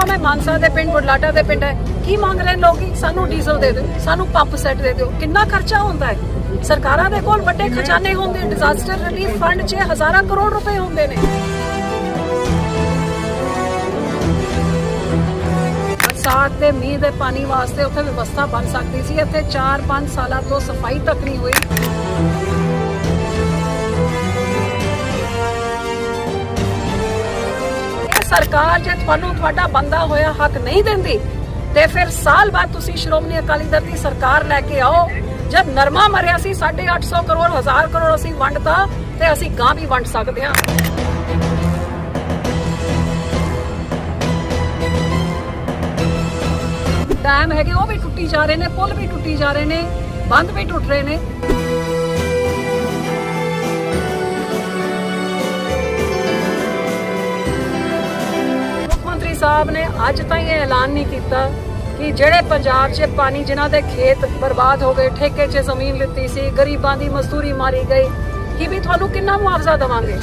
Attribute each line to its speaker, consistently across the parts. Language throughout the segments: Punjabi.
Speaker 1: ਤੋਂ ਮੈਂ ਮਾਨਸਾ ਦੇ ਪਿੰਡ, ਬੁਢਲਾਡਾ ਦੇ ਪਿੰਡ ਹੈ, ਕੀ ਮੰਗ ਰਹੇ ਲੋਕੀ ਸਾਨੂੰ ਡੀਜ਼ਲ ਦੇ ਦਿਓ, ਸਾਨੂੰ ਪੰਪ ਸੈੱਟ ਦੇ ਦਿਓ। ਕਿੰਨਾ ਖਰਚਾ ਹੁੰਦਾ ਹੈ? ਸਰਕਾਰਾਂ ਦੇ ਕੋਲ ਵੱਡੇ ਖਜ਼ਾਨੇ ਹੁੰਦੇ ਡਿਜ਼ਾਸਟਰ ਰਿਲੀਫ ਫੰਡ 'ਚ ਹਜ਼ਾਰਾਂ ਕਰੋੜ ਰੁਪਏ ਹੁੰਦੇ ਨੇ। ਬਰਸਾਤ ਦੇ ਮੀਂਹ ਦੇ ਪਾਣੀ ਵਾਸਤੇ ਉੱਥੇ ਵਿਵਸਥਾ ਬਣ ਸਕਦੀ ਸੀ। ਇੱਥੇ 4-5 ਸਾਲਾਂ ਤੋਂ ਸਫ਼ਾਈ ਤੱਕ ਨਹੀਂ ਹੋਈ। ਸਰਕਾਰ ਜੇ ਤੁਹਾਨੂੰ ਤੁਹਾਡਾ ਬੰਦਾ ਹੋਇਆ ਹੱਕ ਨਹੀਂ ਦਿੰਦੀ, ਤੇ ਫਿਰ ਸਾਲ ਬਾਅਦ ਤੁਸੀਂ ਸ਼੍ਰੋਮਣੀ ਅਕਾਲੀ ਦਲ ਦੀ ਸਰਕਾਰ ਲੈ ਕੇ ਆਓ। ਜਦ ਨਰਮਾ ਮਰਿਆ ਸੀ 850 ਕਰੋੜ 1000 ਕਰੋੜ ਅਸੀਂ ਵੰਡਤਾ ਤੇ ਅਸੀਂ ਗਾਂ ਵੀ ਵੰਡ ਸਕਦੇ ਹਾਂ। ਡੈਮ ਹੈਗੇ, ਉਹ ਵੀ ਟੁੱਟੀ ਜਾ ਰਹੇ ਨੇ, ਪੁਲ ਵੀ ਟੁੱਟੀ ਜਾ ਰਹੇ ਨੇ, ਬੰਦ ਵੀ ਟੁੱਟ ਰਹੇ ਨੇ। ਸਾਹਿਬ ਨੇ ਅੱਜ ਤਾਈਂ ਇਹ ਐਲਾਨ ਨਹੀਂ ਕੀਤਾ ਕਿ ਜਿਹੜੇ ਪੰਜਾਬ 'ਚ ਪਾਣੀ ਜਿਨ੍ਹਾਂ ਦੇ ਖੇਤ ਬਰਬਾਦ ਹੋ ਗਏ, ਠੇਕੇ 'ਚ ਜ਼ਮੀਨ ਲਿੱਤੀ ਸੀ, ਗਰੀਬਾਂ ਦੀ ਮਜ਼ਦੂਰੀ ਮਾਰੀ ਗਈ, ਕਿ ਵੀ ਤੁਹਾਨੂੰ ਕਿੰਨਾ ਮੁਆਵਜ਼ਾ ਦੇਵਾਂਗੇ?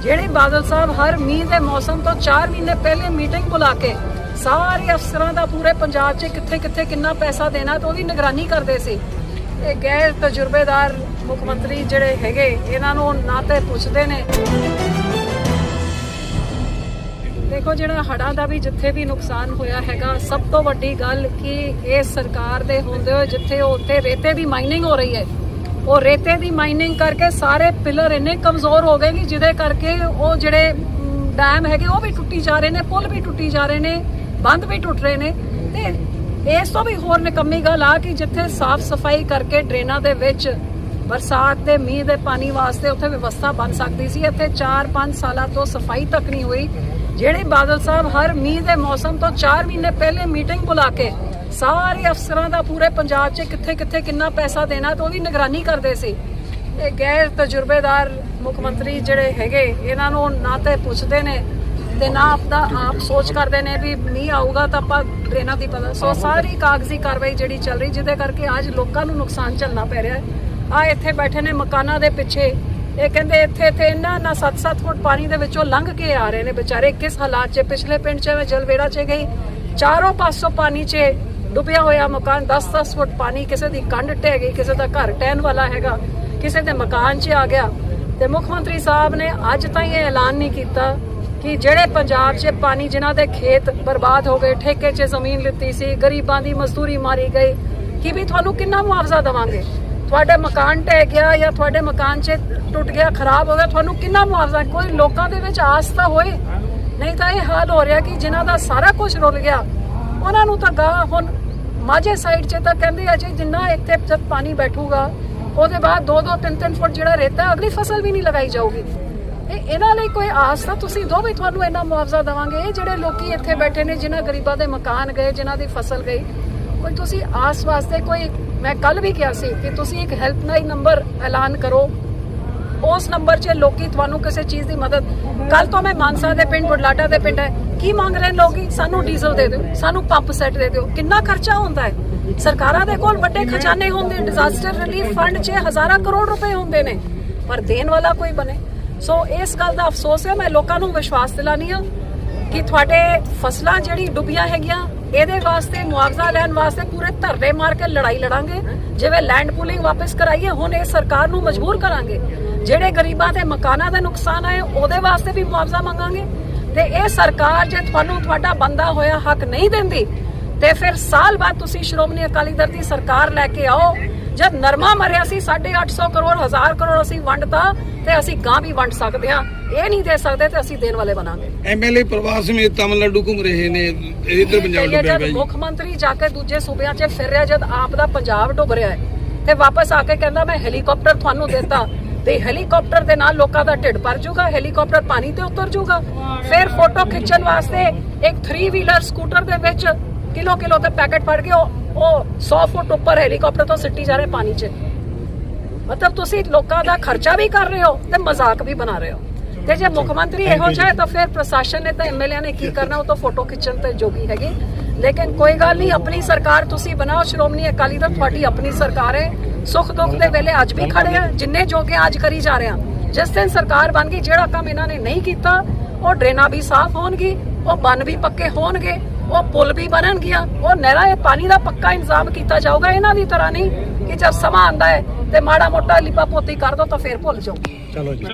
Speaker 1: ਜਿਹੜੇ ਬਾਦਲ ਸਾਹਿਬ ਹਰ ਮੀਂਹ ਦੇ ਮੌਸਮ ਤੋਂ 4 ਮਹੀਨੇ ਪਹਿਲੇ ਮੀਟਿੰਗ ਬੁਲਾ ਕੇ ਸਾਰੇ ਅਫਸਰਾਂ ਦਾ ਪੂਰੇ ਪੰਜਾਬ 'ਚ ਕਿੱਥੇ ਕਿੱਥੇ ਕਿੰਨਾ ਪੈਸਾ ਦੇਣਾ ਤੇ ਉਹਦੀ ਨਿਗਰਾਨੀ ਕਰਦੇ ਸੀ। ਇਹ ਗੈਰ ਤਜਰਬੇਦਾਰ ਮੁੱਖ ਮੰਤਰੀ ਜਿਹੜੇ ਹੈਗੇ, ਇਹਨਾਂ ਨੂੰ ਨਾ ਤੇ ਪੁੱਛਦੇ ਨੇ। ਦੇਖੋ ਜਿਹੜਾ ਹੜਾਂ ਦਾ ਵੀ ਜਿੱਥੇ ਵੀ ਨੁਕਸਾਨ ਹੋਇਆ ਹੈਗਾ, ਸਭ ਤੋਂ ਵੱਡੀ ਗੱਲ ਕਿ ਇਹ ਸਰਕਾਰ ਦੇ ਹੁੰਦੇ ਹੋਏ ਜਿੱਥੇ ਉਹ ਰੇਤੇ ਦੀ ਮਾਈਨਿੰਗ ਹੋ ਰਹੀ ਹੈ, ਉਹ ਰੇਤੇ ਦੀ ਮਾਈਨਿੰਗ ਕਰਕੇ ਸਾਰੇ ਪਿਲਰ ਇੰਨੇ ਕਮਜ਼ੋਰ ਹੋ ਗਏ ਕਿ ਜਿਹਦੇ ਕਰਕੇ ਉਹ ਜਿਹੜੇ ਡੈਮ ਹੈਗੇ ਉਹ ਵੀ ਟੁੱਟੀ ਜਾ ਰਹੇ ਨੇ, ਪੁਲ ਵੀ ਟੁੱਟੀ ਜਾ ਰਹੇ ਨੇ, ਬੰਦ ਵੀ ਟੁੱਟ ਰਹੇ ਨੇ ਤੇ ਇਸ ਤੋਂ ਵੀ ਹੋਰ ਨਿਕੰਮੀ ਗੱਲ ਆ ਕਿ ਜਿੱਥੇ ਸਾਫ਼ ਸਫ਼ਾਈ ਕਰਕੇ ਡਰੇਨਾਂ ਦੇ ਵਿੱਚ ਬਰਸਾਤ ਦੇ ਮੀਂਹ ਦੇ ਪਾਣੀ ਵਾਸਤੇ ਉੱਥੇ ਵਿਵਸਥਾ ਬਣ ਸਕਦੀ ਸੀ, ਇੱਥੇ 4-5 ਸਾਲਾਂ ਤੋਂ ਸਫ਼ਾਈ ਤੱਕ ਨਹੀਂ ਹੋਈ। ਜਿਹੜੇ ਬਾਦਲ ਸਾਹਿਬ ਹਰ ਮੀਂਹ ਦੇ ਮੌਸਮ ਤੋਂ 4 ਮਹੀਨੇ ਪਹਿਲੇ ਮੀਟਿੰਗ ਬੁਲਾ ਕੇ ਸਾਰੇ ਅਫਸਰਾਂ ਦਾ ਪੂਰੇ ਪੰਜਾਬ 'ਚ ਕਿੱਥੇ ਕਿੱਥੇ ਕਿੰਨਾ ਪੈਸਾ ਦੇਣਾ ਤੇ ਉਹਦੀ ਨਿਗਰਾਨੀ ਕਰਦੇ ਸੀ। ਇਹ ਗੈਰ ਤਜਰਬੇਦਾਰ ਮੁੱਖ ਮੰਤਰੀ ਜਿਹੜੇ ਹੈਗੇ, ਇਹਨਾਂ ਨੂੰ ਨਾ ਤੇ ਪੁੱਛਦੇ ਨੇ ਤੇ ਨਾ ਆਪਦਾ ਆਪ ਸੋਚ ਕਰਦੇ ਨੇ ਵੀ ਮੀਂਹ ਆਊਗਾ ਤਾਂ ਆਪਾਂ ਡਰੇਨਾਂ ਦੀ ਪਤਾ। ਸੋ ਸਾਰੀ ਕਾਗਜ਼ੀ ਕਾਰਵਾਈ ਜਿਹੜੀ ਚੱਲ ਰਹੀ, ਜਿਹਦੇ ਕਰਕੇ ਅੱਜ ਲੋਕਾਂ ਨੂੰ ਨੁਕਸਾਨ ਝੱਲਣਾ ਪੈ ਰਿਹਾ ਹੈ। ਆ ਇੱਥੇ ਬੈਠੇ ਨੇ ਮਕਾਨਾਂ ਦੇ ਪਿੱਛੇ ਇਹ ਕਹਿੰਦੇ ਇੱਥੇ ਇੱਥੇ ਇੰਨਾ ਨਾ 7-7 ਫੁੱਟ ਪਾਣੀ ਦੇ ਵਿੱਚੋਂ ਲੰਘ ਕੇ ਆ ਰਹੇ ਨੇ ਵਿਚਾਰੇ। ਕਿਸ ਹਾਲਾਤ 'ਚ? ਪਿਛਲੇ ਪਿੰਡ 'ਚ ਮੈਂ ਜਲਵੇੜਾ 'ਚ ਗਈ ਚਾਰੋਂ ਪਾਸੋਂ ਪਾਣੀ 'ਚ ਡੁੱਬਿਆ ਹੋਇਆ ਮਕਾਨ। 10-10 ਫੁੱਟ ਪਾਣੀ ਕਿਸੇ ਦੀ ਕੰਧ ਟਹਿ ਗਈ, ਕਿਸੇ ਦਾ ਘਰ ਟਹਿਣ ਵਾਲਾ ਹੈਗਾ, ਕਿਸੇ ਦੇ ਮਕਾਨ 'ਚ ਆ ਗਿਆ। ਤੇ ਮੁੱਖ ਮੰਤਰੀ ਸਾਹਿਬ ਨੇ ਅੱਜ ਤਾਈਂ ਇਹ ਐਲਾਨ ਨਹੀਂ ਕੀਤਾ ਕਿ ਜਿਹੜੇ ਪੰਜਾਬ 'ਚ ਪਾਣੀ, ਜਿਨ੍ਹਾਂ ਦੇ ਖੇਤ ਬਰਬਾਦ ਹੋ ਗਏ, ਠੇਕੇ 'ਚ ਜ਼ਮੀਨ ਲਿੱਤੀ ਸੀ, ਗਰੀਬਾਂ ਦੀ ਮਜ਼ਦੂਰੀ ਮਾਰੀ ਗਈ, ਕਿ ਵੀ ਤੁਹਾਨੂੰ ਕਿੰਨਾ ਮੁਆਵਜ਼ਾ ਦੇਵਾਂਗੇ? ਤੁਹਾਡੇ ਮਕਾਨ ਢਹਿ ਗਿਆ ਜਾਂ ਤੁਹਾਡੇ ਮਕਾਨ 'ਚ ਟੁੱਟ ਗਿਆ, ਖਰਾਬ ਹੋ ਗਿਆ, ਤੁਹਾਨੂੰ ਕਿੰਨਾ ਮੁਆਵਜ਼ਾ? ਕੋਈ ਲੋਕਾਂ ਦੇ ਵਿੱਚ ਆਸ ਤਾਂ ਹੋਏ। ਨਹੀਂ ਤਾਂ ਇਹ ਹਾਲ ਹੋ ਰਿਹਾ ਕਿ ਜਿਨ੍ਹਾਂ ਦਾ ਸਾਰਾ ਕੁਝ ਰੁਲ ਗਿਆ, ਉਹਨਾਂ ਨੂੰ ਤਾਂ ਗਾ ਹੁਣ ਮਾਝੇ ਸਾਈਡ 'ਚ ਤਾਂ ਕਹਿੰਦੇ ਆ ਜਿੰਨਾ ਇੱਥੇ ਜਦ ਪਾਣੀ ਬੈਠੂਗਾ, ਉਹਦੇ ਬਾਅਦ 2-2 3-3 ਫੁੱਟ ਜਿਹੜਾ ਰੇਤਾ, ਅਗਲੀ ਫਸਲ ਵੀ ਨਹੀਂ ਲਗਾਈ ਜਾਊਗੀ। ਇਹ ਇਹਨਾਂ ਲਈ ਕੋਈ ਆਸ ਤਾਂ ਤੁਸੀਂ ਦੋ ਵੀ ਤੁਹਾਨੂੰ ਇੰਨਾ ਮੁਆਵਜ਼ਾ ਦੇਵਾਂਗੇ? ਇਹ ਜਿਹੜੇ ਲੋਕੀ ਇੱਥੇ ਬੈਠੇ ਨੇ, ਜਿਨ੍ਹਾਂ ਗਰੀਬਾਂ ਦੇ ਮਕਾਨ ਗਏ, ਜਿਨ੍ਹਾਂ ਦੀ ਫਸਲ ਗਈ, ਕੋਈ ਤੁਸੀਂ ਆਸ ਵਾਸਤੇ ਕੋਈ ਮੈਂ ਕੱਲ ਵੀ ਕਿਹਾ ਸੀ ਕਿ ਤੁਸੀਂ ਇੱਕ ਹੈਲਪਲਾਈਨ ਨੰਬਰ ਐਲਾਨ ਕਰੋ। ਉਸ ਨੰਬਰ 'ਚ ਲੋਕੀ ਤੁਹਾਨੂੰ ਕਿਸੇ ਚੀਜ਼ ਦੀ ਮਦਦ ਕੱਲ ਤੋਂ ਮੈਂ ਮਾਨਸਾ ਦੇ ਪਿੰਡ, ਬੁਢਲਾਡਾ ਦੇ ਪਿੰਡ ਹੈ। ਕੀ ਮੰਗ ਰਹੇ ਲੋਕੀ? ਸਾਨੂੰ ਡੀਜ਼ਲ ਦੇ ਦਿਓ, ਸਾਨੂੰ ਪੰਪ ਸੈੱਟ ਦੇ ਦਿਓ। ਕਿੰਨਾ ਖਰਚਾ ਹੁੰਦਾ ਹੈ? ਸਰਕਾਰਾਂ ਦੇ ਕੋਲ ਵੱਡੇ ਖਜ਼ਾਨੇ ਹੁੰਦੇ ਡਿਜ਼ਾਸਟਰ ਰਿਲੀਫ ਫੰਡ 'ਚ ਹਜ਼ਾਰਾਂ ਕਰੋੜ ਰੁਪਏ ਹੁੰਦੇ ਨੇ। ਪਰ ਦੇਣ ਵਾਲਾ ਕੋਈ ਬਣੇ। ਸੋ ਇਸ ਗੱਲ ਦਾ ਅਫਸੋਸ ਹੈ। ਮੈਂ ਲੋਕਾਂ ਨੂੰ ਵਿਸ਼ਵਾਸ ਦਿਲਾਨੀ ਆ ਕਿ ਤੁਹਾਡੇ ਫਸਲਾਂ ਜਿਹੜੀ ਡੁੱਬੀਆਂ ਹੈਗੀਆਂ, ਇਹਦੇ ਵਾਸਤੇ, ਮੁਆਵਜ਼ਾ ਲੈਣ ਵਾਸਤੇ ਪੂਰੇ ਧਰਨੇ ਮਾਰ ਕੇ ਲੜਾਈ ਲੜਾਂਗੇ। ਜਿਵੇਂ ਲੈਂਡ ਪੂਲਿੰਗ ਵਾਪਸ ਕਰਾਈਏ, ਹੁਣ ਇਹ ਸਰਕਾਰ ਨੂੰ ਮਜਬੂਰ ਕਰਾਂਗੇ। ਜਿਹੜੇ ਗਰੀਬਾਂ ਦੇ ਮਕਾਨਾਂ ਦਾ ਨੁਕਸਾਨ ਆਏ, ਉਹਦੇ ਵਾਸਤੇ ਵੀ ਮੁਆਵਜ਼ਾ ਮੰਗਾਂਗੇ। ਤੇ ਇਹ ਸਰਕਾਰ ਜੇ ਤੁਹਾਨੂੰ ਤੁਹਾਡਾ ਬੰਦਾ ਹੋਇਆ ਹੱਕ ਨਹੀਂ ਦਿੰਦੀ, ਤੇ ਫਿਰ ਸਾਲ ਬਾਅਦ ਤੁਸੀਂ ਸ਼੍ਰੋਮਣੀ ਅਕਾਲੀ ਦਲ ਦੀ ਸਰਕਾਰ ਲੈ ਕੇ ਆਓ ਜਦ ਨਰਮਾ ਮਰਿਆ ਸੀ 850 ਕਰੋੜ 1000 ਕਰੋੜ ਅਸੀਂ ਵੰਡਤਾ ਤੇ ਅਸੀਂ ਗਾਂ ਵੀ ਵੰਡ ਸਕਦੇ ਹਾਂ। ਇਹ ਨਹੀਂ ਦੇ ਸਕਦੇ ਤੇ ਅਸੀਂ ਦੇਣ ਵਾਲੇ ਬਣਾਂਗੇ।
Speaker 2: ਐਮਐਲਏ ਪ੍ਰਵਾਸ ਸਮੇਤ ਤਮਿਲਨਾਡੂ ਘੁੰਮ ਰਹੇ ਨੇ ਇਧਰ ਪੰਜਾਬ ਪਿਆ ਜੀ
Speaker 1: ਮੁੱਖ ਮੰਤਰੀ ਜਾ ਕੇ ਦੂਜੇ ਸੂਬਿਆਂ 'ਚ ਫਿਰ ਰਿਹਾ ਜਦ ਆਪ ਦਾ ਪੰਜਾਬ ਡੁੱਬ ਰਿਹਾ ਹੈ ਤੇ ਵਾਪਸ ਆ ਕੇ ਕਹਿੰਦਾ ਮੈਂ ਹੈਲੀਕਾਪਟਰ ਤੁਹਾਨੂੰ ਦਿੱਤਾ। ਤੇ ਹੈਲੀਕਾਪਟਰ ਦੇ ਨਾਲ ਲੋਕਾਂ ਦਾ ਢਿੱਡ ਭਰ ਜਾਊਗਾ ਹੈਲੀਕਾਪਟਰ ਪਾਣੀ ਤੇ ਉਤਰ ਜਾਊਗਾ ਫਿਰ ਫੋਟੋ ਖਿੱਚਣ ਵਾਸਤੇ ਇੱਕ 3 ਵੀਲਰ ਸਕੂਟਰ ਦੇ ਵਿੱਚ ਕਿਲੋ ਕਿਲੋ ਦੇ ਪੈਕੇਟ ਫੜ ਕੇ ਉਹ ਉਹ 100 ਫੁੱਟ ਉੱਪਰ ਹੈਲੀਕਾਪਟਰ ਤੋਂ ਸਿੱਟੀ ਜਾ ਰਹੇ ਪਾਣੀ 'ਚ। ਮਤਲਬ ਤੁਸੀਂ ਲੋਕਾਂ ਦਾ ਖਰਚਾ ਵੀ ਕਰ ਰਹੇ ਹੋ ਤੇ ਮਜ਼ਾਕ ਵੀ ਬਣਾ ਰਹੇ ਹੋ। ਤੇ ਜੇ ਮੁੱਖ ਮੰਤਰੀ ਇਹੋ ਜਿਹਾ ਹੈ ਤਾਂ ਫਿਰ ਪ੍ਰਸ਼ਾਸਨ ਨੇ ਤਾਂ ਐਮਐਲਏ ਨੇ ਕੀ ਕਰਨਾ ਉਹ ਤਾਂ ਫੋਟੋ ਖਿੱਚਣ ਤੇ ਜੋਗੀ ਹੈਗੇ। ਲੇਕਿਨ ਕੋਈ ਗੱਲ ਨਹੀਂ ਆਪਣੀ ਸਰਕਾਰ ਤੁਸੀਂ ਬਣਾਓ ਸ਼੍ਰੋਮਣੀ ਅਕਾਲੀ ਦਲ ਤੁਹਾਡੀ ਆਪਣੀ ਸਰਕਾਰ ਹੈ। ਸੁੱਖ ਦੁੱਖ ਦੇ ਵੇਲੇ ਅੱਜ ਵੀ ਖੜੇ ਆ ਜਿੰਨੇ ਜੋਗੇ ਅੱਜ ਕਰੀ ਜਾ ਰਹੇ ਆ। ਜਿਸ ਦਿਨ ਸਰਕਾਰ ਬਣ ਗਈ ਜਿਹੜਾ ਕੰਮ ਇਹਨਾਂ ਨੇ ਨਹੀਂ ਕੀਤਾ ਉਹ ਡਰੇਨਾਂ ਵੀ ਸਾਫ਼ ਹੋਣਗੀ ਉਹ ਬੰਨ ਵੀ ਪੱਕੇ ਹੋਣਗੇ। ਉਹ ਪੁਲ ਵੀ ਬਣਨਗੀਆਂ ਉਹ ਨਹਿਰਾਂ, ਇਹ ਪਾਣੀ ਦਾ ਪੱਕਾ ਇੰਤਜ਼ਾਮ ਕੀਤਾ ਜਾਊਗਾ ਇਹਨਾਂ ਦੀ ਤਰ੍ਹਾਂ ਨਹੀਂ ਕਿ ਜਦ ਸਮਾਂ ਆਂਦਾ ਹੈ ਤੇ ਮਾੜਾ ਮੋਟਾ ਲਿਪਾ ਪੋਤੀ ਕਰ ਦੋ ਤਾਂ ਫੇਰ ਭੁੱਲ ਜਾਓ